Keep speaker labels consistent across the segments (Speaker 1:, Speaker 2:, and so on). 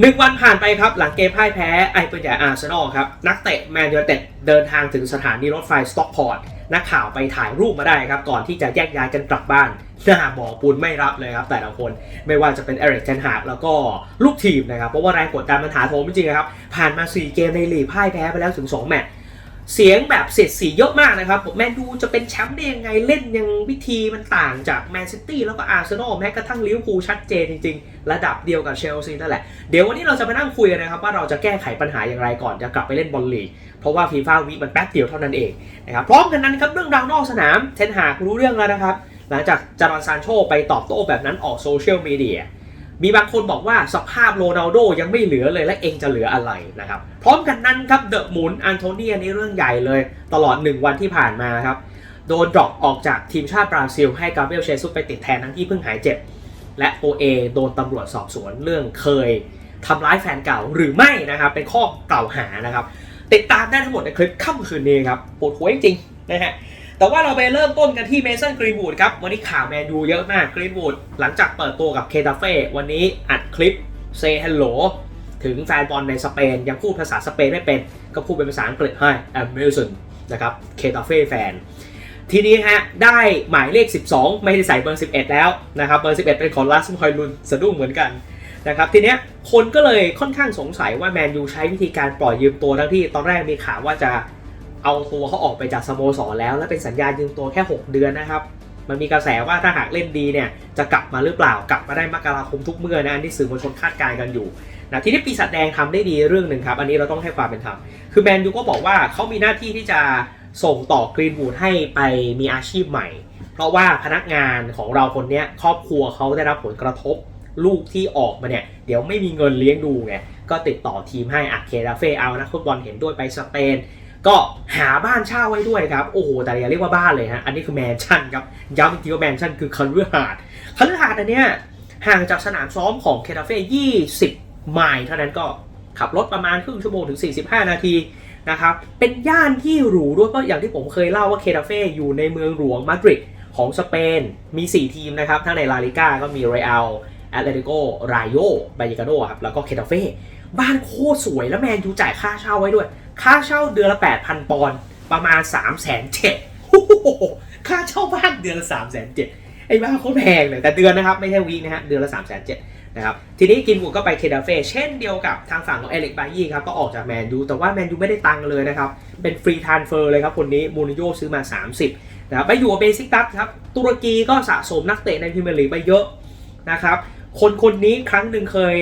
Speaker 1: หนึ่งวันผ่านไปครับหลังเกมพ่ายแพ้ไอเปิลใหญ่อาร์เซนอลครับ นักเตะแมนยูไนเต็ดเดินทางถึงสถานีรถไฟสต็อกพอร์ตนักข่าวไปถ่ายรูปมาได้ครับ ก่อนที่จะแยกย้ายกันกลับบ้านหน้าหมอปูนไม่รับเลยครับ แต่ละคนไม่ว่าจะเป็นเอริกเทนฮากแล้วก็ลูกทีมนะครับ เพราะว่าแรงกดดันมันถาโถมจริงๆครับ ผ่านมา 4 เกมในลีกพ่ายแพ้ไปแล้วถึง 2 แมตช์ เสียงแบบเสียดสีเยอะมากนะครับผมแมนยูจะเป็นแชมป์ได้ยังไงเล่นยังวิธีมันต่างจากแมนซิตี้แล้วก็อาร์เซนอลแม้กระทั่งลิเวอร์พูลชัดเจนจริงๆ ระดับเดียวกับเชลซีนั่นแหละ เดี๋ยววันนี้เราจะมานั่งคุยกันนะครับว่าเราจะแก้ไขปัญหาอย่างไรก่อนจะกลับไปเล่นบอลลีกเพราะว่าฟีฟ่าวีมันแป๊บเดียวเท่านั้นเองนะครับพร้อมกันนั้นครับเรื่องราวนอกสนามเทนหากรู้เรื่องแล้วนะครับหลังจากจารอนซานโชไปตอบโต้แบบนั้นออกโซเชียลมีเดีย มีบางคนบอกว่าสภาพโรนัลโดยังไม่เหลือเลยและเองจะเหลืออะไรนะครับ พร้อมกันนั้นครับเดอะหมุนอันโทเนียนี่เรื่องใหญ่เลย ตลอด 1 วันที่ผ่านมาครับ โดนดรอปออกจากทีมชาติบราซิล ให้กาเบรียลเชซุสไปติดแทนทั้งที่เพิ่งหายเจ็บ และตัวเองโดนตำรวจสอบสวนเรื่องเคยทำร้ายแฟนเก่าหรือไม่นะครับเป็นข้อกล่าวหานะครับติดตามได้ทั้งหมดในคลิปค่ำคืนนี้ครับปวดหัวจริงๆนะฮะ แต่ว่าเราไปเริ่มต้นกันที่เมสันกรีนวูดครับ วันนี้ข่าวแมนยูเยอะมากกรีนวูดหลังจากเปิดตัวกับเคตาเฟ่วันนี้อัดคลิปเซฮัลโหลถึงแฟนบอลในสเปน ยังพูดภาษาสเปนไม่เป็น ก็พูดเป็นภาษาอังกฤษให้ Amazing นะครับเคตาเฟ่แฟน ทีนี้ฮะ ได้หมายเลข 12 ไม่ได้ใส่เบอร์ 11 แล้วนะครับเบอร์ 11 เป็นของลาสมอยลุนสะดุ้งเหมือนกันนะครับทีเนี้ยคนก็เลยค่อนข้างสงสัยว่าแมนยูใช้วิธีการปล่อยยืมตัวทั้งที่ตอนแรกมีข่าวว่าจะ เอาตัวเขาออกไปจากสโมสรแล้วและเป็นสัญญายืมตัวแค่ 6 เดือนนะครับ มันมีกระแสว่าถ้าหากเล่นดีเนี่ยจะกลับมาหรือเปล่ากลับมาได้มกราคมทุกเมื่อนะอันที่สื่อมวลชนคาดการณ์กันอยู่นะทีนี้ปีศาจแดงทำได้ดีเรื่องหนึ่งครับ อันนี้เราต้องให้ความเป็นธรรมคือแมนยูก็บอกว่าเขามีหน้าที่ที่จะส่งต่อกรีนวูดให้ไปมีอาชีพใหม่ เพราะว่าพนักงานของเราคนนี้ครอบครัวเขาได้รับผลกระทบลูกที่ออกมาเนี่ย เดี๋ยวไม่มีเงินเลี้ยงดูไงก็ติดต่อทีมให้อักเคดาเฟเอานะฟุตบอลเห็นด้วยไปสเปน ก็หาบ้านเช่าไว้ด้วยครับ โอ้โห แต่อย่าเรียกว่าบ้านเลยฮะ อันนี้คือแมนชั่นครับ ย้ำอีกทีว่าแมนชั่นคือคาลือหาดคาลือหาดอันเนี้ยห่างจากสนามซ้อมของเคทาเฟ่20 ไมล์เท่านั้นก็ขับรถประมาณครึ่งชั่วโมงถึง 45 นาทีนะครับ เป็นย่านที่หรูด้วยก็อย่างที่ผมเคยเล่าว่าเคทาเฟ่อยู่ในเมืองหลวงมาดริดของสเปน มี 4 ทีมนะครับ ทั้งในลาลิก้าก็มีเรอัลแอตเลติโกรายโยบายกาโดครับ แล้วก็เคทาเฟ่ บ้านโคตรสวยแล้วแมนยูจ่ายค่าเช่าไว้ด้วย ค่าเช่าเดือนละ 8,000 ปอนด์ประมาณ3 0 0 0 0 0เจ็ดค่าเช่าบ้านเดือนละ3 0 0 0 0 0เจ็ดไอ้บ้านโคตรแพงเลยแต่เดือนนะครับ ไม่ใช่วีนะฮะเดือนละ3 0 0 0 0 0เจ็ดนะครับทีนี้กินบุกก็ไปเคดาเฟ่เช่นเดียวกับทางฝั่งของเอลิกบายี่ครับ ก็ออกจากแมนยูแต่ว่าแมนยูไม่ได้ตังค์เลยนะครับ เป็นฟรีทรานเฟอร์เลยครับ คนนี้มูริโญ่ซื้อมา 30นะครับไปอยู่กับเบซิกตัสครับตุรกีก็สะสมนักเตะในพรีเมียร์ลีกไปเยอะนะครับคนคนนี้ครั้งหนึ่งเคย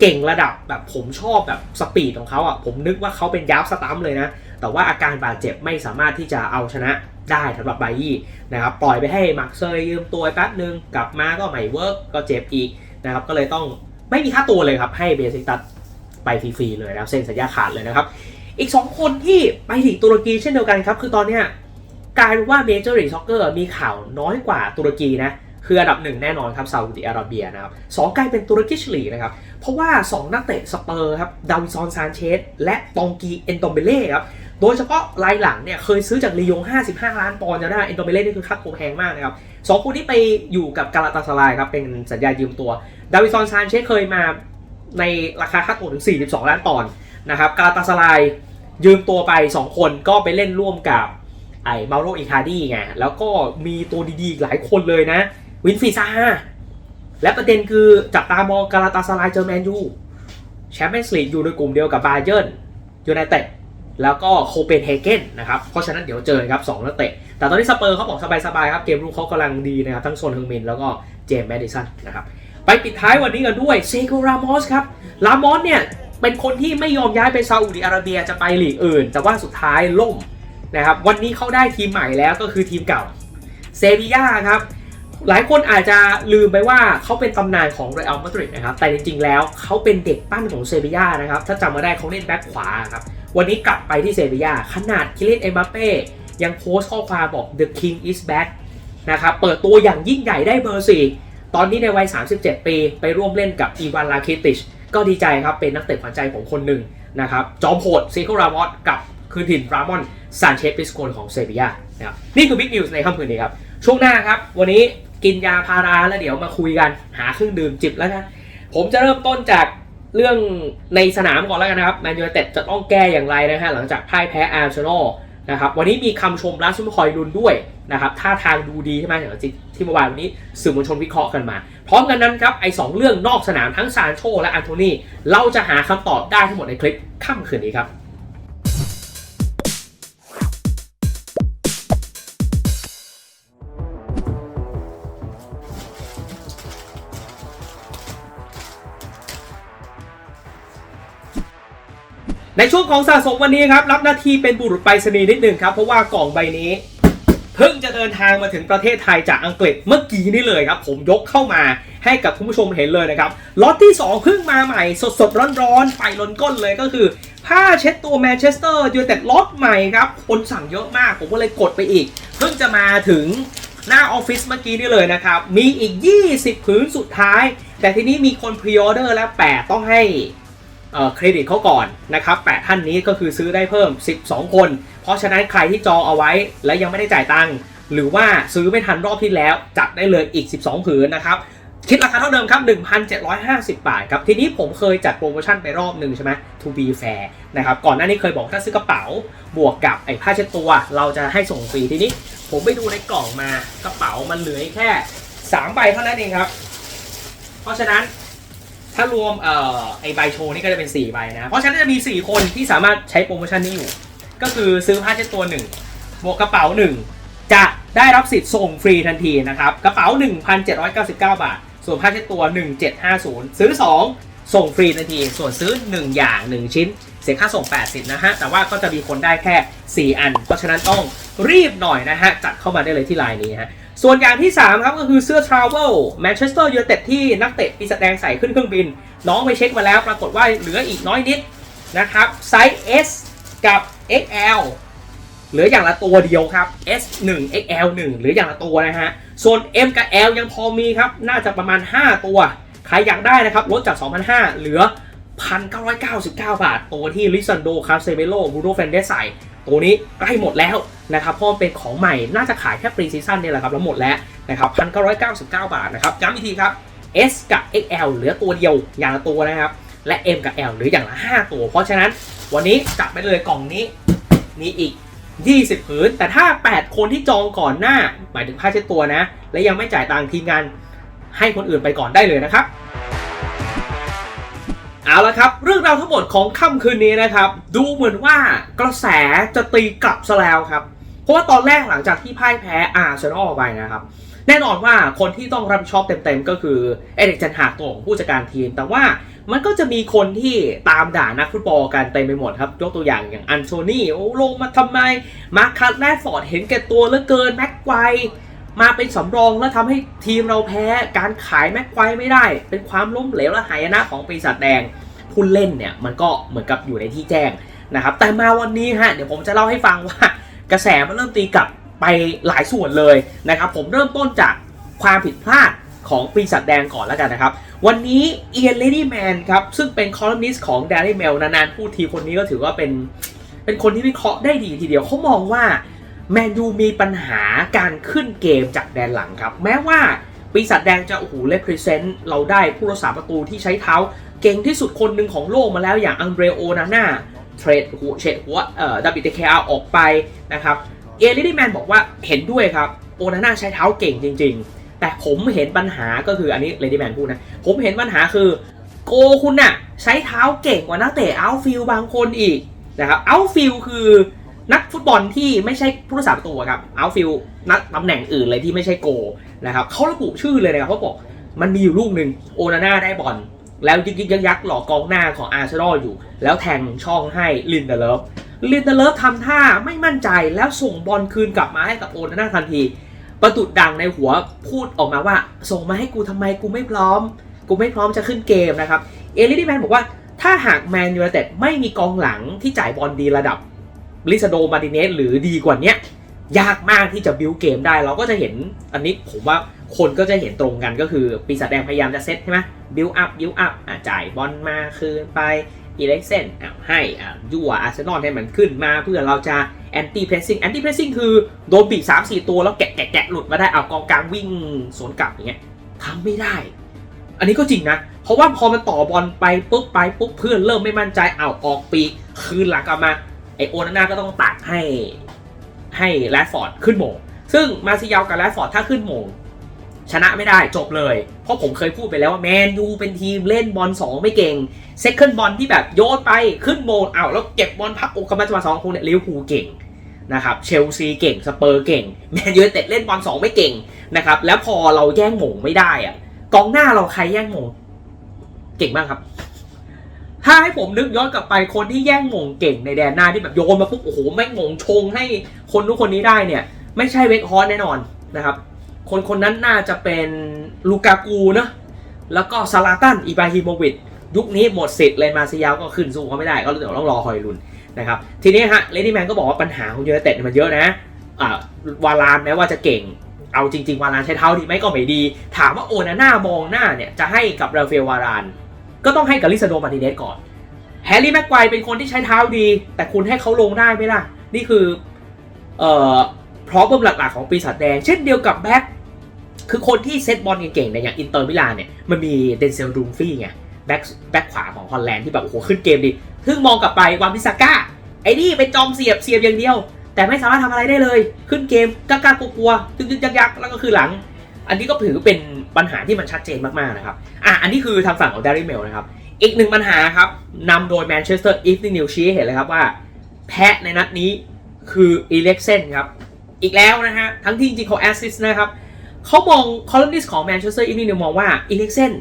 Speaker 1: เก่งระดับแบบผมชอบแบบสปีดของเขาอะผมนึกว่าเขาเป็นยับสตัมเลยนะ แต่ว่าอาการบาดเจ็บไม่สามารถที่จะเอาชนะได้สำหรับไบยี่นะครับปล่อยไปให้มักเซยยืมตัวแป๊บนึงกลับมาก็ไม่เวิร์กก็เจ็บอีกนะครับก็เลยต้องไม่มีค่าตัวเลยครับ ให้เบสิตัดไปฟรีๆเลยนะเซ็นสัญญาขาดเลยนะครับ อีก 2 คนที่ไปถึงตุรกีเช่นเดียวกันครับ คือตอนเนี้ยกลายเป็นว่าเมเจอร์ลีกซ็อกเกอร์มีข่าวน้อยกว่าตุรกีนะ คืออันดับหนึ่งแน่นอนครับซาอุดิอาระเบียนะครับสองกลายเป็นตุรกิชลีนะครับ เพราะว่า 2 นักเตะสเปอร์ครับดาวิซอนซานเชสและตองกีเอนโตเบเล่ครับโดยเฉพาะรายหลังเนี่ยเคยซื้อจากลียง 55 ล้านปอนด์จะได้เอนโตเบเล่นี่คือค่าตัวแพงมากนะครับสองคนที่ไปอยู่กับกาลาตาสลายครับเป็นสัญญายืมตัวดาวิซอนซานเชสเคยมาในราคาค่าตัวถึง 42 ล้านปอนด์นะครับกาลาตาสลายยืมตัวไป 2 คนก็ไปเล่นร่วมกับไอ้มาโรอิคาร์ดีไงแล้วก็มีตัวดีๆหลายคนเลยนะ วินฟีซาและประเด็นคือจับตามองกาลาตาสลายเจอแมนยูแชมเปี้ยนส์ลีกอยู่ในกลุ่มเดียวกับบาเยิร์นยูไนเต็ดแล้วก็โคเปนเฮเกนนะครับ เพราะฉะนั้นเดี๋ยวเจอครับ2นักเตะ แต่ตอนนี้สเปอร์เขาบอกสบายๆครับ เกมรุกเขากำลังดีนะครับ ทั้งโซนเฮงมินแล้วก็เจมส์แมดิสันนะครับ ไปปิดท้ายวันนี้กันด้วยเซโกรามอสครับ รามอสเนี่ย เป็นคนที่ไม่ยอมย้ายไปซาอุดิอาระเบียจะไปลีกอื่น แต่ว่าสุดท้ายล่มนะครับ วันนี้เขาได้ทีมใหม่แล้วก็คือทีมเก่าเซบีย่าครับ หลายคนอาจจะลืมไปว่าเขาเป็นตำนานของเรอัลมาดริดนะครับ แต่จริงๆ แล้วเขาเป็นเด็กปั้นของเซบีย่านะครับ ถ้าจำมาได้เขาเล่นแบ็คขวาครับ วันนี้กลับไปที่เซบีย่าขนาดคิเลนเอ็มบัปเป้ยังโพสต์ข้อความบอก the king is back นะครับ เปิดตัวอย่างยิ่งใหญ่ได้เบอร์สี่ตอนนี้ในวัย 37 ปี ไปร่วมเล่นกับอีวานลาคิติช ก็ดีใจครับ เป็นนักเตะขวัญใจของคนหนึ่งนะครับ จอมโหดซีโครามอสกับคืนถิ่นรามอนซานเชสปิสโกนของเซบีย่านะครับ นี่คือบิ๊กนิวส์ในค่ำคืนนี้ครับ ช่วงหน้าครับ วันนี้ กินยาพาราแล้วเดี๋ยวมาคุยกันหาเครื่องดื่มจิบแล้วนะผมจะเริ่มต้นจากเรื่องในสนามก่อนแล้วกันนะครับแมนยูไนเต็ดจะต้องแก้อย่างไรนะฮะหลังจากพ่ายแพ้อาร์เซนอลนะครับวันนี้มีคำชมลาซุมคอยลุนด้วยนะครับท่าทางดูดีใช่ไหมเดี๋ยวที่เมื่อวานวันนี้สื่อมวลชนวิเคราะห์กันมา พร้อมกันนั้นครับไอ้สองเรื่องนอกสนามทั้งซานโชและอันโทนีเราจะหาคำตอบได้ทั้งหมดในคลิปค่ำคืนนี้ครับ ในช่วงของสะสมวันนี้ครับ รับหน้าที่เป็นบุรุษไปรษณีย์นิดหนึ่งครับ เพราะว่ากล่องใบนี้เพิ่งจะเดินทางมาถึงประเทศไทยจากอังกฤษเมื่อกี้นี่เลยครับ ผมยกเข้ามาให้กับคุณผู้ชมเห็นเลยนะครับล็อตที่ 2 เพิ่งมาใหม่สดๆร้อนๆไปล้นก้นเลยก็คือ ผ้าเช็ดตัวแมนเชสเตอร์ยูไนเต็ดล็อตใหม่ครับคนสั่งเยอะมากผมก็เลยกดไปอีก เพิ่งจะมาถึงหน้าออฟฟิศเมื่อกี้นี่เลยนะครับ มีอีก 20 ผืนสุดท้าย แต่ทีนี้มีคนพรีออเดอร์แล้วแปะต้องให้ เครดิตเขาก่อนนะครับแปดท่านนี้ก็คือซื้อได้เพิ่ม 12 คน เพราะฉะนั้นใครที่จองเอาไว้และยังไม่ได้จ่ายตังค์หรือว่าซื้อไม่ทันรอบที่แล้วจัดได้เลยอีก 12 ผืนนะครับคิดราคาเท่าเดิมครับ 1,750 บาทครับ ทีนี้ผมเคยจัดโปรโมชั่นไปรอบหนึ่งใช่ไหม to be fair นะครับ ก่อนหน้านี้เคยบอกถ้าซื้อกระเป๋าบวกกับไอ้ผ้าเช็ดตัว เราจะให้ส่งฟรี ทีนี้ ผมไปดูในกล่องมากระเป๋ามันเหลือแค่ 3 ใบเท่านั้นเองครับ เพราะฉะนั้น ถ้ารวมเอ่อไอใบโชว์นี่ก็จะเป็น 4 ใบนะ เพราะฉะนั้นจะมี 4 คนที่สามารถใช้โปรโมชั่นนี้อยู่ ก็คือซื้อผ้าเช็ดตัว1บวกกระเป๋า 1 จะได้รับสิทธิ์ส่งฟรีทันทีนะครับ กระเป๋า 1,799 บาท ส่วนผ้าเช็ดตัว 1750 ซื้อ 2 ส่งฟรีทันที ส่วนซื้อ 1 อย่าง 1 ชิ้น เสียค่าส่ง 80 นะฮะ แต่ว่าก็จะมีคนได้แค่ 4 อัน เพราะฉะนั้นต้องรีบหน่อยนะฮะ จัดเข้ามาได้เลยที่ไลน์นี้ฮะ ส่วนอย่างที่ 3 ครับก็คือเสื้อ Travel Manchester United ที่นักเตะปีศาจแดงใส่ขึ้นเครื่องบิน น้องไปเช็คมาแล้วปรากฏว่าเหลืออีกน้อยนิดนะครับไซส์ S กับ XL เหลืออย่างละตัวเดียวครับ S 1 XL 1 เหลืออย่างละตัวนะฮะ ส่วน M กับ L ยังพอมีครับ น่าจะประมาณ 5 ตัว ใครอยากได้นะครับ ลดจาก 2,500 เหลือ 1,999 บาท ตัวที่ลิซันโด คาเซเบโลบูโรเฟนเดสใส่ ตัวนี้ใกล้หมดแล้วนะครับเพราะมันเป็นของใหม่น่าจะขายแค่ปรีซีซั่นเนี่ยแหละครับแล้วหมดแล้วนะครับ1,999บาทนะครับย้ำอีกทีครับ S กับ XL เหลือตัวเดียวอย่างละตัวนะครับ และ M กับ L เหลืออย่างละ 5 ตัว เพราะฉะนั้นวันนี้จัดไปเลยกล่องนี้มีอีก 20ผืน แต่ถ้า 8 คนที่จองก่อนหน้า หมายถึงผ้าเช็ดตัวนะ และยังไม่จ่ายตังค์ทีมงานให้คนอื่นไปก่อนได้เลยนะครับ เอาละครับ เรื่องราวทั้งหมดของค่ำคืนนี้นะครับ ดูเหมือนว่ากระแสจะตีกลับซะแล้วครับ เพราะว่าตอนแรกหลังจากที่พ่ายแพ้อาร์เซนอลไปนะครับ แน่นอนว่าคนที่ต้องรับผิดชอบเต็มๆ ก็คือเอริกเทนหากตัวของผู้จัดการทีม แต่ว่ามันก็จะมีคนที่ตามด่านักฟุตบอลกันเต็มไปหมดครับ ยกตัวอย่างอย่างอันโทนี่โอ้ลงมาทำไมมาคัตแรดฟอร์ดเห็นแก่ตัวเหลือเกินแม็กไกว มาเป็นสำรองแล้วทำให้ทีมเราแพ้การขายแม็กไกวไม่ได้ เป็นความล้มเหลวและหายนะของปีศาจแดงผู้เล่นเนี่ยมันก็เหมือนกับอยู่ในที่แจ้งนะครับ แต่มาวันนี้ฮะเดี๋ยวผมจะเล่าให้ฟังว่ากระแสมันเริ่มตีกลับไปหลายส่วนเลยนะครับ ผมเริ่มต้นจากความผิดพลาดของปีศาจแดงก่อนแล้วกันนะครับ วันนี้เอียนเลดี้แมนครับซึ่งเป็นคอลัมนิสต์ของ Daily Mail นานๆพูดทีคนนี้ก็ถือว่าเป็นเป็นคนที่วิเคราะห์ได้ดีทีเดียวเขามองว่า แมนยูมีปัญหาการขึ้นเกมจากแดนหลังครับ แม้ว่าปีศาจแดงจะโอ้โหเล p ร e เซนต์เราได้ผู้รักษาประตูที่ใช้เท้า เก่งที่สุดคนหนึ่งของโลกมาแล้วอย่างอังเดรโอนาน่าเทรดหัวเฉดหัวเอ่อดับบิเตคอาออกไปนะครับเอลิดี้แมนบอกว่าเห็นด้วยครับโอนาน่าใช้เท้าเก่งจริง ๆ แต่ผมเห็นปัญหาก็คืออันนี้เลดี้แมนพูดนะ ผมเห็นปัญหาคือ โกคุณน่ะใช้เท้าเก่งกว่านักเตะเอาฟิลบางคนอีกนะครับเอาฟิลคือ นักฟุตบอลที่ไม่ใช่ผู้รักษาประตูครับเอาฟิลนักตำแหน่งอื่นเลยที่ไม่ใช่โกนะครับเขาระบุชื่อเลยนะครับเขาบอกมันมีอยู่ลูกหนึ่งโอนาน่าได้บอลแล้วยึกยึกยักยักหลอกกองหน้าของอาร์เซนอลอยู่ แล้วแทงช่องให้ลินเดเลฟลินเดเลฟทำท่าไม่มั่นใจแล้วส่งบอลคืนกลับมาให้กับโอนาน่าทันที ประตุดดังในหัวพูดออกมาว่า ส่งมาให้กูทำไมกูไม่พร้อม กูไม่พร้อมจะขึ้นเกมนะครับเอลิดี้แมนบอกว่าถ้าหากแมนยูไนเต็ดไม่มีกองหลังที่จ่ายบอลดีระดับ ลิซาโดมาติเนสหรือดีกว่านี้ยากมากที่จะบิวเกมได้ เราก็จะเห็นอันนี้ผมว่าคนก็จะเห็นตรงกันก็คือปีศาจแดงพยายามจะเซตใช่ไหมบิวอัพบิวอัพจ่ายบอลมาคืนไปอีเล็กเซนให้ยั่วอาร์เซนอลให้มันขึ้นมาเพื่อเราจะแอนตี้เพรสซิ่งแอนตี้เพรสซิ่งคือโดนบีบสามสี่ตัวแล้วแกะแกะแกะหลุดมาได้เอากองกลางวิ่งสวนกลับอย่างเงี้ยทำไม่ได้ อันนี้ก็จริงนะ เพราะว่าพอมันต่อบอลไปปุ๊บไปปุ๊บเพื่อนเริ่มไม่มั่นใจเอาออกปีคืนหลังกลับมา โอนาน่าก็ต้องตักให้ให้แรดฟอร์ดขึ้นโมง ซึ่งมาซิยาวกับแรดฟอร์ดถ้าขึ้นโมง ชนะไม่ได้จบเลย เพราะผมเคยพูดไปแล้วว่าแมนยูเป็นทีมเล่นบอลสองไม่เก่งเซคันด์บอลที่แบบโยนไปขึ้นโมงอ้าวแล้วเก็บบอลพักอกกำลังจะมาสองคนเนี่ยลิเวอร์พูลเก่งนะครับเชลซีเก่งสเปอร์เก่งแมนยูเต็ดเล่นบอลสองไม่เก่งนะครับแล้วพอเราแย่งโหมงไม่ได้อะกองหน้าเราใครแย่งโหมงเก่งมากครับ ถ้าให้ผมนึกย้อนกลับไปคนที่แย่งมงเก่งในแดนหน้าที่แบบโยนมาปุ๊บโอ้โหแม่งมงชงให้คนนู้คนนี้ได้เนี่ย ไม่ใช่เวกฮอสแน่นอนนะครับ คนคนนั้นน่าจะเป็นลูกากูเนะแล้วก็ซาลาตันอิบราฮิโมวิชยุคนี้หมดสิทธิ์เลยมาซิยาวก็ขึ้นสู้เขาไม่ได้ ก็เดี๋ยวต้องรอคอยลุนนะครับ ทีนี้ฮะเลดี้แมนก็บอกว่าปัญหาของยูไนเต็ดเนี่ยมันเยอะนะอ่าวาลานแม้ว่าจะเก่งเอาจริง ๆ วาลานใช้เท้าดีไหมก็ไม่ดี ถามว่าโอนาน่ามองหน้าเนี่ยจะให้กับราฟเอลวาลาน ก็ต้องให้กับลิซาโดมาติเนสก่อน แฮร์รี่แม็กไกวร์เป็นคนที่ใช้เท้าดี แต่คุณให้เขาลงได้ไหมล่ะ นี่คือเอ่อพร้อมหลักๆของปีศาจแดง เช่นเดียวกับแบ็คคือคนที่เซตบอลเก่งๆในอย่างอินเตอร์มิลานเนี่ยมันมีเดนเซลดูมฟี่ไงแบ็คแบ็คขวาของฮอลแลนด์ที่แบบโอ้โหขึ้นเกมดีซึ่งมองกลับไปวานพิซาก้าไอ้นี่เป็นจอมเสียบเสียบอย่างเดียว แต่ไม่สามารถทำอะไรได้เลย ขึ้นเกมกล้าๆกลัวๆยึกๆยักๆแล้วก็คือหลัง อันนี้ก็ถือเป็น ปัญหาที่มันชัดเจนมากๆนะครับอะอันนี้คือทางฝั่งของ d ด r ริเมลนะครับ อีกหนึ่งปัญหาครับนำโดยแมนเชสเตอร์อีฟนินิวชี้เห็นเลยครับว่า แพ้ในนัดนี้คืออีเล็กเซนครับ อีกแล้วนะฮะ ทั้งที่จริงๆเขาแอสซิสต์นะครับเขามองคอลัมนิสต์ของแมนเชสเตอร์อีฟนินิวมองว่าอีเล็กเซน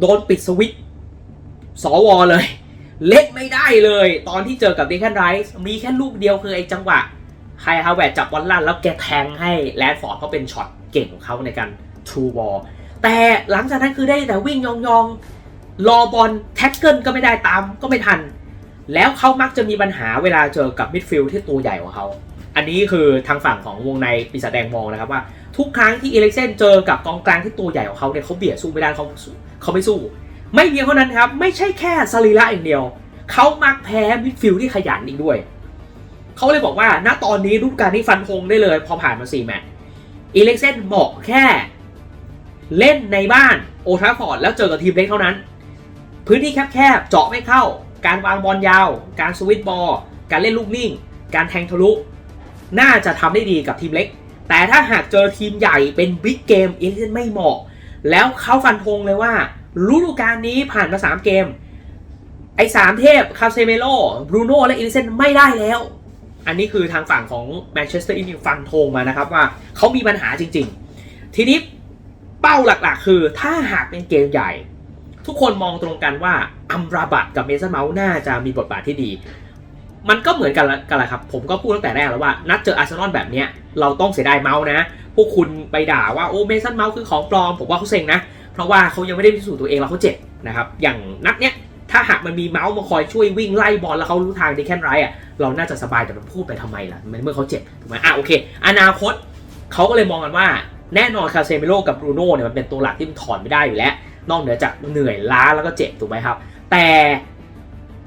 Speaker 1: โดนปิดสวิตช์สวเลย เล่นไม่ได้เลย ตอนที่เจอกับเดคันไรส์มีแค่ลูกเดียวคือไอ้จังหวะไฮฮาวเวดจับบอลลั่นแล้วแกแทงให้แรดฟอร์ดเขาเป็นช็อตเก่งของเขาในการทรูบอล แต่หลังจากนั้นคือได้แต่วิ่งยองๆรอบอลแท็กเกิลก็ไม่ได้ตามก็ไม่ทัน แล้วเขามักจะมีปัญหาเวลาเจอกับมิดฟิลด์ที่ตัวใหญ่กว่าเขาอันนี้คือทางฝั่งของวงในปีศาจแดงมองนะครับว่าทุกครั้งที่เอเล็กเซนเจอกับกองกลางที่ตัวใหญ่กว่าเขาเนี่ยเขาเบียดสู้ไม่ได้เขาสู้เขาไม่สู้ ไม่เพียงเท่านั้นครับ ไม่ใช่แค่สรีระอย่างเดียว เขามักแพ้มิดฟิลด์ที่ขยันอีกด้วย เขาเลยบอกว่าณตอนนี้รุ่นการนี้ฟันธงได้เลย พอผ่านมา4แมตช์เอเล็กเซนเหมาะแค่ เล่นในบ้านโอทาฟอร์ดแล้วเจอกับทีมเล็กเท่านั้น พื้นที่แคบๆเจาะไม่เข้า การวางบอลยาว การสวิตบอลการเล่นลูกนิ่ง การแทงทะลุ น่าจะทำได้ดีกับทีมเล็ก แต่ถ้าหากเจอทีมใหญ่เป็นบิ๊กเกมอีเล็กเซนไม่เหมาะ แล้วเขาฟันธงเลยว่าฤดูกาลนี้ผ่านมา 3 เกม ไอ้สามเทพคาเซเมโลบรูโน่และอีลิเซนไม่ได้แล้ว อันนี้คือทางฝั่งของแมนเชสเตอร์อินดิฟันธงมานะครับว่าเขามีปัญหาจริง ๆ ทีนี้ เป้าหลักๆ คือ ถ้าหากเป็นเกมใหญ่ ทุกคนมองตรงกันว่าอัมราบัตกับเมสันเมาส์น่าจะมีบทบาทที่ดี มันก็เหมือนกันกันแหละครับ ผมก็พูดตั้งแต่แรกแล้วว่า นัดเจออาร์เซนอลแบบเนี้ยเราต้องเสียดายเมาส์นะ พวกคุณไปด่าว่าโอ้เมสันเมาส์คือของปลอม ผมว่าเขาเซ็งนะ เพราะว่าเขายังไม่ได้พิสูจน์ตัวเองแล้วเขาเจ็บนะครับ อย่างนัดเนี้ยถ้าหากมันมีเมาส์มาคอยช่วยวิ่งไล่บอลแล้วเขารู้ทางดีแค่ไรอะเราน่าจะสบายแต่มันพูดไปทำไมล่ะมันเมื่อเขาเจ็บถูกไหมอะโอเค อนาคตเขาก็เลยมองกันว่า แน่นอนคาเซมิโลกับบรูโน่เนี่ยมันเป็นตัวหลักที่มันถอนไม่ได้อยู่แล้ว นอกเหนือจากเหนื่อยล้าแล้วก็เจ็บถูกไหมครับ แต่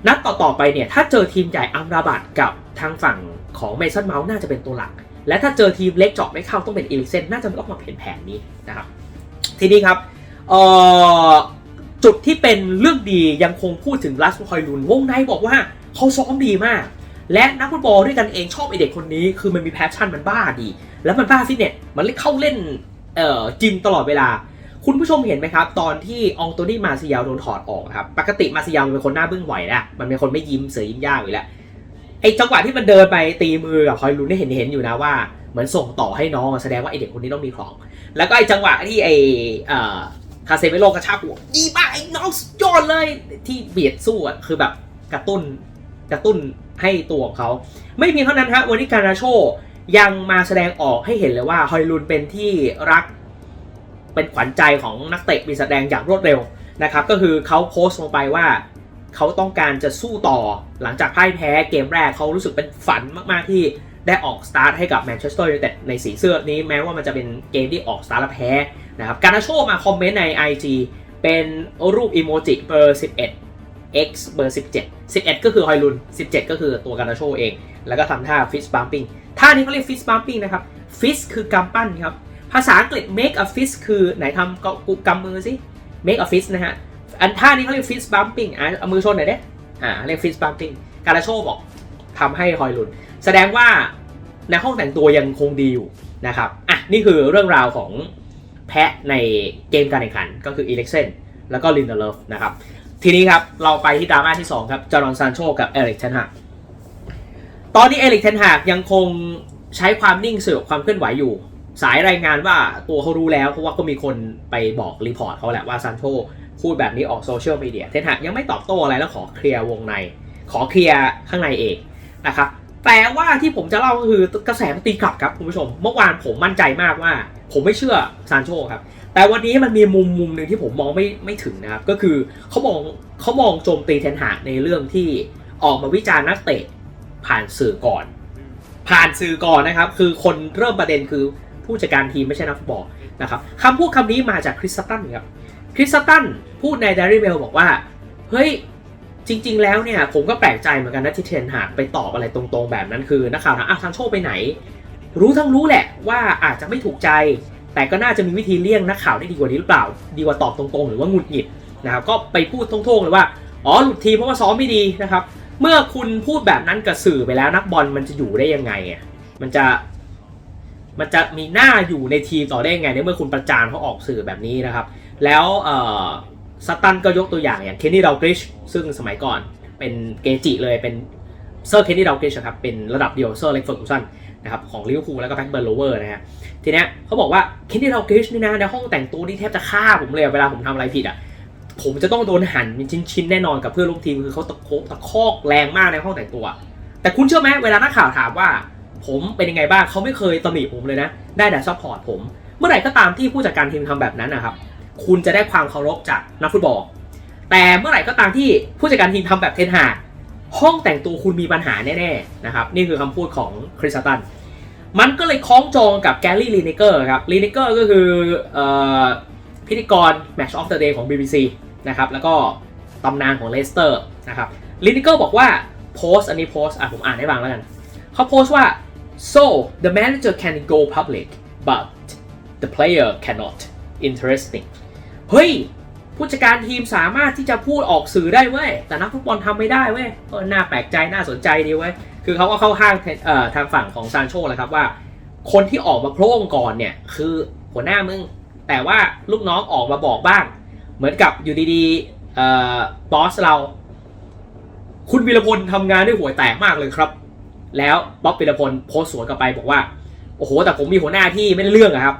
Speaker 1: นัดต่อๆไปเนี่ยถ้าเจอทีมใหญ่อัมราบัตกับทางฝั่งของเมสันเมาส์น่าจะเป็นตัวหลัก และถ้าเจอทีมเล็กเจาะไม่เข้าต้องเป็นเอลิเซนน่าจะต้องมาเปลี่ยนแผนนี้นะครับทีนี้ครับจุดที่เป็นเรื่องดียังคงพูดถึงลัสคอยลุนวงในบอกว่าเขาซ้อมดีมาก และนักฟุตบอลด้วยกันเองชอบไอเด็กคนนี้ คือมันมีแพชชั่นมันบ้าดี แล้วมันบ้าฟิตเนสมันเล่นเข้าเล่นเอ่อจิมตลอดเวลา คุณผู้ชมเห็นไหมครับ ตอนที่อองโตนี่มาซิยาโดนถอดออกครับ ปกติมาซิยาเป็นคนหน้าบึ้งไหวนะมันเป็นคนไม่ยิ้มเสือยิ้มยากอยู่แล้วไอจังหวะที่มันเดินไปตีมือกับคอยลุนได้เห็นเห็นอยู่นะว่าเหมือนส่งต่อให้น้องแสดงว่าไอเด็กคนนี้ต้องมีของ แล้วก็ไอจังหวะที่ไอเอ่อคาเซเมโลกระชากหัวดีมากไอ้น้องยอดเลยที่เบียดสู้อะคือแบบกระตุ้น กระตุ้นให้ตัวของเขา ไม่เพียงเท่านั้นฮะวันนี้การาโชยังมาแสดงออกให้เห็นเลยว่าฮอยลุนเป็นที่รักเป็นขวัญใจของนักเตะปีศาจแดงอย่างรวดเร็วนะครับ ก็คือเขาโพสต์ลงไปว่าเขาต้องการจะสู้ต่อหลังจากพ่ายแพ้เกมแรกเขารู้สึกเป็นฝันมาก ๆ ที่ได้ออกสตาร์ทให้กับแมนเชสเตอร์ยูไนเต็ดในสีเสื้อนี้แม้ว่ามันจะเป็นเกมที่ออกสตาร์ทแล้วแพ้นะครับการาโชมาคอมเมนต์ใน IG เป็นรูปอีโมจิเบอร์ 11 X เบอร์ 17 11 ก็คือฮอยลุน 17 ก็คือตัวการาโชเอง แล้วก็ทำท่าฟิสบัมปิ้งท่านี้เขาเรียกฟิสบัมปิ้งนะครับฟิสคือกำปั้นครับ ภาษาอังกฤษ make a fist คือไหนทำก็กำมือสิ make a fist นะฮะ อันท่านี้เขาเรียกฟิสบัมปิ้งอะเอามือชนหน่อยเด้อ่าเรียกฟิสบัมปิ้งการาโชบอกทำให้ฮอยลุน แสดงว่าในห้องแต่งตัวยังคงดีอยู่นะครับอะนี่คือเรื่องราวของแพะในเกมการแข่งขันก็คืออีเล็กเซนแล้วก็ลินเดเลฟนะครับ ทีนี้ครับ เราไปที่ดราม่าที่ 2 ครับ จอร์นซานโชกับเอริกเทนฮากตอนนี้เอริกเทนฮากยังคงใช้ความนิ่งสือความเคลื่อนไหวอยู่ สายรายงานว่าตัวเขารู้แล้ว เพราะว่าก็มีคนไปบอกรีพอร์ตเขาแหละว่าซานโชพูดแบบนี้ออกโซเชียลมีเดียเทนฮากยังไม่ตอบโต้อะไรแล้วขอเคลียร์วงใน ขอเคลียร์ข้างในเองนะครับแต่ว่าที่ผมจะเล่าก็คือกระแสมันตีกลับครับคุณผู้ชม เมื่อวานผมมั่นใจมากว่า ผมไม่เชื่อซานโชครับ แต่วันนี้มันมีมุมมุมหนึ่งที่ผมมองไม่ไม่ถึงนะครับ ก็คือเขามองเขามองโจมตีเทนหากในเรื่องที่ออกมาวิจารณ์นักเตะผ่านสื่อก่อน ผ่านสื่อก่อนนะครับ คือคนเริ่มประเด็นคือผู้จัดการทีมไม่ใช่นักฟุตบอลนะครับคำพูดคำนี้มาจากคริสตันครับคริสตันพูดในเดรี่เบลบอกว่า เฮ้ยจริง ๆ แล้วเนี่ยผมก็แปลกใจเหมือนกันนะที่เทนหากไปตอบอะไรตรงๆแบบนั้นคือนักข่าวถามอะซานโชคไปไหน รู้ทั้งรู้แหละว่าอาจจะไม่ถูกใจ แต่ก็น่าจะมีวิธีเลี่ยงนักข่าวได้ดีกว่านี้หรือเปล่า ดีกว่าตอบตรงๆ หรือว่าหงุดหงิดนะครับก็ไปพูดโท่งๆเลยว่าอ๋อหลุดทีเพราะว่าซ้อมไม่ดีนะครับ เมื่อคุณพูดแบบนั้นกับสื่อไปแล้วนักบอลมันจะอยู่ได้ยังไงอะมันจะมันจะมีหน้าอยู่ในทีมต่อได้ยังไงในเมื่อคุณประจานเขาออกสื่อแบบนี้นะครับ แล้วเอ่อสตันก็ยกตัวอย่างอย่างเคนนี่ดาวกริชซึ่งสมัยก่อนเป็นเกจิเลยเป็นเซอร์เคนนี่ดาวกริชครับเป็นระดับเดียวเซอร์เล็กเฟอร์กูสัน นะครับของลิเวอร์พูลแล้วก็แบ็กเบิร์นโลเวอร์นะฮะทีเนี้ยเขาบอกว่าเคนนี่ดากริชนี่นะในห้องแต่งตัวนี่แทบจะฆ่าผมเลยเวลาผมทำอะไรผิดอะผมจะต้องโดนหั่นเป็นชิ้นๆแน่นอนกับเพื่อนร่วมทีมคือเขาตะโคกตะคอกแรงมากในห้องแต่งตัว แต่คุณเชื่อไหมเวลานักข่าวถามว่า ผมเป็นยังไงบ้างเขาไม่เคยตำหนิผมเลยนะ ได้แต่ซัพพอร์ตผม เมื่อไหร่ก็ตามที่ผู้จัดการทีมทำแบบนั้นนะครับคุณจะได้ความเคารพจากนักฟุตบอล แต่เมื่อไหร่ก็ตามที่ผู้จัดการทีมทำแบบเทนหาห้องแต่งตัวคุณมีปัญหาแน่ๆนะครับนี่คือคำพูดของคริสตัน มันก็เลยคล้องจองกับแกลลี่ลีเนเกอร์ครับลีเนเกอร์ก็คืออพิธีกร Match of the Day ของ BBC นะครับแล้วก็ตำนานของเลสเตอร์นะครับลีเนเกอร์บอกว่าโพสต์อันนี้โพสต์อะผมอ่านให้ฟังแล้วกันเขาโพสต์ว่า so the manager can go public but the player cannot interesting เฮ้ย ผู้จัดการทีมสามารถที่จะพูดออกสื่อได้เว้ย แต่นักฟุตบอลทำไม่ได้เว้ยน่าแปลกใจ น่าสนใจดีเว้ย คือเขาก็เข้าข้างทางฝั่งของซานโชแหละครับว่า คนที่ออกมาโพร่งก่อนเนี่ย คือหัวหน้ามึง แต่ว่าลูกน้องออกมาบอกบ้าง เหมือนกับอยู่ดีๆบอสเรา คุณวีรพลทำงานด้วยหัวแตกมากเลยครับ แล้วป๊อปวีรพลโพสต์สวนกลับไปบอกว่า โอ้โห แต่ผมมีหัวหน้าที่ไม่ได้เรื่องอะครับ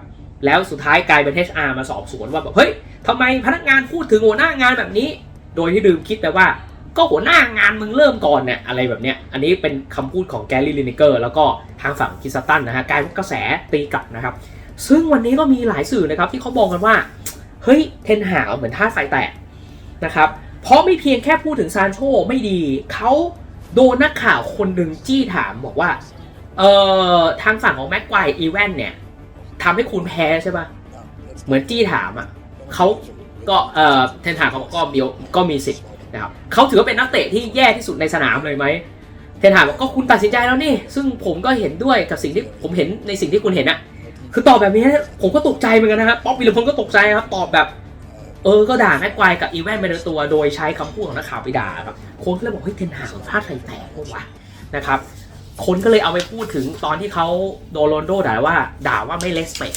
Speaker 1: แล้วสุดท้ายกลายเป็น HR มาสอบสวนว่าแบบเฮ้ยทำไมพนักงานพูดถึงหัวหน้างานแบบนี้ โดยที่ลืมคิดไปว่า ก็หัวหน้างานมึงเริ่มก่อนเนี่ยอะไรแบบเนี้ยอันนี้เป็นคำพูดของแกลลี่ลินเกอร์แล้วก็ทางฝั่งคิสตันนะฮะกลายเป็นกระแสตีกลับนะครับ ซึ่งวันนี้ก็มีหลายสื่อนะครับที่เขาบอกกันว่า เฮ้ยเทนหาเหมือนท่าไฟแตกนะครับเพราะไม่เพียงแค่พูดถึงซานโชไม่ดีเขาโดนนักข่าวคนหนึ่งจี้ถามบอกว่าเอ่อทางฝั่งของแม็กไกวอีแวนเนี่ยทำให้คุณแพ้ใช่ปะเหมือนจี้ถามอะเขาก็เอ่อเทนหาเขาก็มีก็มีสิทธิ์ นะครับเขาถือว่าเป็นนักเตะที่แย่ที่สุดในสนามเลยไหมเทนหากบอกก็คุณตัดสินใจแล้วนี่ ซึ่งผมก็เห็นด้วยกับสิ่งที่ผมเห็นในสิ่งที่คุณเห็นอะคือตอบแบบนี้ผมก็ตกใจเหมือนกันนะครับป๊อปวิลพลก็ตกใจครับตอบแบบ เออก็ด่าแม็กไกวกับอีแวนไปในตัวโดยใช้คำพูดของนักข่าวไปด่าครับคนก็เลยบอกเฮ้ยเทนหางพลาดไทยแตกปะวะนะครับคนก็เลยเอาไปพูดถึงตอนที่เขาโดนโรนโดด่าว่า ด่าว่าไม่เลสเปก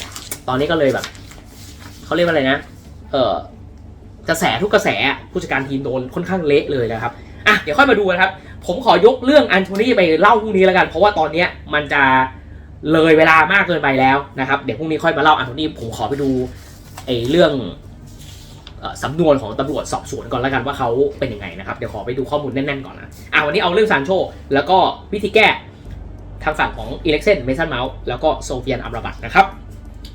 Speaker 1: ตอนนี้ก็เลยแบบเขาเรียกว่าอะไรนะ เออ กระแสทุกกระแสผู้จัดการทีมโดนค่อนข้างเละเลยนะครับอะเดี๋ยวค่อยมาดูนะครับ ผมขอยกเรื่องอันโทนี่ไปเล่าพรุ่งนี้แล้วกัน เพราะว่าตอนเนี้ยมันจะเลยเวลามากเกินไปแล้วนะครับ เดี๋ยวพรุ่งนี้ค่อยมาเล่าอันโทนี่ผมขอไปดูไอ้เรื่องสำนวนของตำรวจสอบสวนก่อนแล้วกันว่าเขาเป็นยังไงนะครับ เดี๋ยวขอไปดูข้อมูลแน่นๆก่อนนะอะวันนี้เอาเรื่องซานโชแล้วก็วิธีแก้ทางฝั่งของอีเล็กเซนเมสันเมาส์แล้วก็โซเฟียนอัมราบัตนะครับ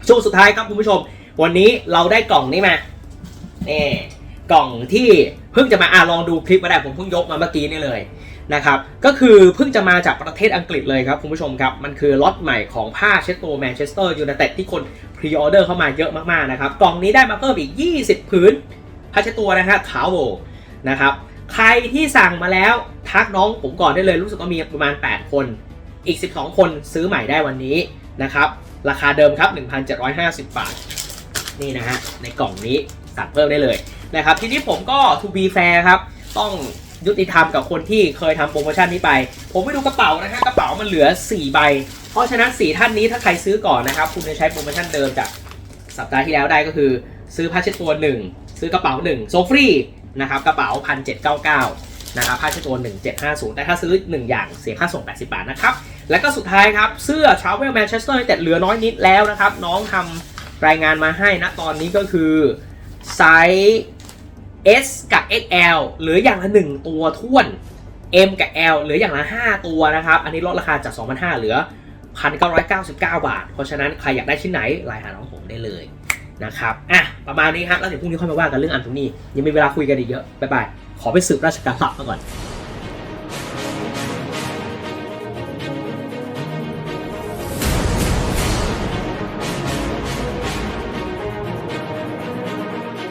Speaker 1: ช่วงสุดท้ายครับคุณผู้ชม วันนี้เราได้กล่องนี้มา นี่กล่องที่เพิ่งจะมาอะลองดูคลิปมาได้ผมเพิ่งยกมาเมื่อกี้นี่เลยนะครับก็คือเพิ่งจะมาจากประเทศอังกฤษเลยครับคุณผู้ชมครับ มันคือล็อตใหม่ของผ้าเช็ดตัวแมนเชสเตอร์ยูไนเต็ดที่คนพรีออเดอร์เข้ามาเยอะมากๆนะครับกล่องนี้ได้มาเพิ่มอีก 20 ผืนผ้าเช็ดตัวนะฮะขาวโวนะครับใครที่สั่งมาแล้วทักน้องผมก่อนได้เลยรู้สึกว่ามีประมาณ 8 คน อีก 12 คนซื้อใหม่ได้วันนี้นะครับราคาเดิมครับ 1,750 บาท นี่นะฮะในกล่องนี้ สั่งเพิ่มได้เลยนะครับทีนี้ผมก็ to be fair ครับ ต้องยุติธรรมกับคนที่เคยทำโปรโมชั่นนี้ไป ผมไปดูกระเป๋านะฮะกระเป๋ามันเหลือ 4 ใบ เพราะฉะนั้น 4 ท่านนี้ถ้าใครซื้อก่อนนะครับ คุณจะใช้โปรโมชั่นเดิมจากสัปดาห์ที่แล้วได้ก็คือ ซื้อผ้าเช็ดตัว 1 ซื้อกระเป๋า1โซฟรีนะครับกระเป๋า 1799นะครับผ้าเช็ดตัว 1750 แต่ถ้าซื้อ 1 อย่างเสียค่าส่ง 80 บาทนะครับ แล้วก็สุดท้ายครับ เสื้อ Travel Manchester United เหลือน้อยนิดแล้วนะครับน้องทำรายงานมาให้นะตอนนี้ก็คือ ไซส์ S กับ XL หรืออย่างละ 1 ตัวท้วน M กับ L เหลืออย่างละ 5 ตัวนะครับ อันนี้ลดราคาจาก 2,500 เหลือ 1,999 บาท เพราะฉะนั้นใครอยากได้ชิ้นไหนไลน์หาน้องผมได้เลยนะครับ อะ ประมาณนี้ครับแล้วเดี๋ยวพรุ่งนี้ค่อยมาว่ากันเรื่องอันตรงนี้ ยังมีเวลาคุยกันอีกเยอะ บ๊ายบาย ขอไปสืบราชการลับมาก่อน